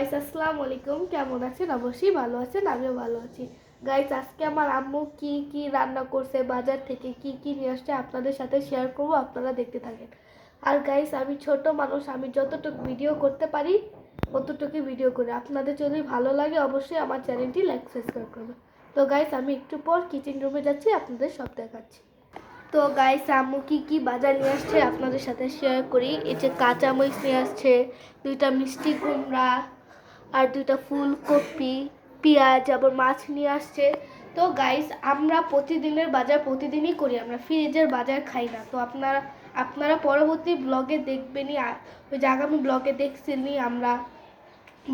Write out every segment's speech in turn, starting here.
Guys আসসালামু আলাইকুম। কেমন আছেন? অবশ্যই ভালো আছেন, আমিও ভালো আছি। গাইস আজকে আমার আম্মু কি কি রান্না করছে, বাজার থেকে কি কি নিয়ে আসছে আপনাদের সাথে শেয়ার করব, আপনারা দেখতে থাকেন। আর গাইস আমি ছোট মানুষ, আমি যতটুকু ভিডিও করতে পারি ততটুকু ভিডিও করি। আপনাদের যদি ভালো লাগে, অবশ্যই আমার চ্যানেলটি লাইক সাবস্ক্রাইব করবেন। তো গাইস আমি একটু পর কিচেন রুমে যাচ্ছি, আপনাদের সব দেখাচ্ছি। তো গাইস আম্মু কি কি বাজার নিয়ে আসছে, আপনাদের সাথে শেয়ার করি। এই যে কাঁচামরিচ নিয়ে আসছে, দুইটা মিষ্টি কুমড়া আর দুইটা ফুলকপি পেঁয়াজ আবার মাছ নিয়ে আসছে। তো গাইস আমরা প্রতিদিনের বাজার প্রতিদিনই করি আমরা ফ্রিজের বাজার খাই না। তো আপনারা আপনারা পরবর্তী ব্লগে দেখবেনই ওই যে আগামী ব্লগে দেখছেনই আমরা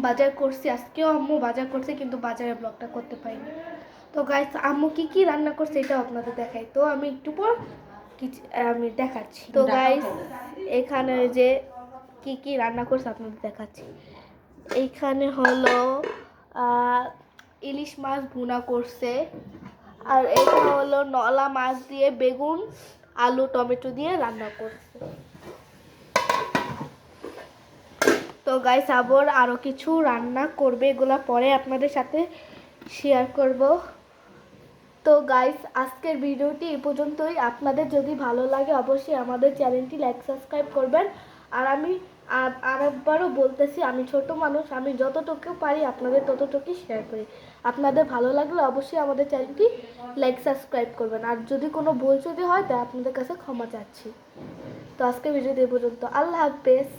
বাজার করছি। আজকেও আম্মু বাজার করছে কিন্তু বাজারের ব্লগটা করতে পারিনি। তো গাইস আম্মু কি কি রান্না করছে এটাও আপনাদের দেখাই। তো আমি একটু পর কিছু আমি দেখাচ্ছি। তো গাইস এখানে যে কি কি রান্না করছে আপনাদের দেখাচ্ছি। এইখানে হলো ইলিশ মাছ ভুনা করছে। আর এটা হলো নলা মাছ দিয়ে বেগুন, আলু, টমেটো দিয়ে রান্না করছে। তো গাইস আবার আরও কিছু রান্না করবে, এগুলো পরে আপনাদের সাথে শেয়ার করব। তো গাইস আজকের ভিডিওটি এই পর্যন্তই। আপনাদের যদি ভালো লাগে, অবশ্যই আমাদের চ্যানেলটি লাইক সাবস্ক্রাইব করবেন। আর আমি আরেকবারও বলতেছি, আমি ছোট মানুষ, আমি যতটুকু পারি আপনাদের ততটুকুই শেয়ার করি। আপনাদের ভালো লাগলে অবশ্যই আমাদের চ্যানেলটি লাইক সাবস্ক্রাইব করবেন। আর যদি কোনো ভুল যদি হয়, তাই আপনাদের কাছে ক্ষমা চাচ্ছি। তো আজকে ভিডিওটি পর্যন্ত। আল্লাহ হাফেজ।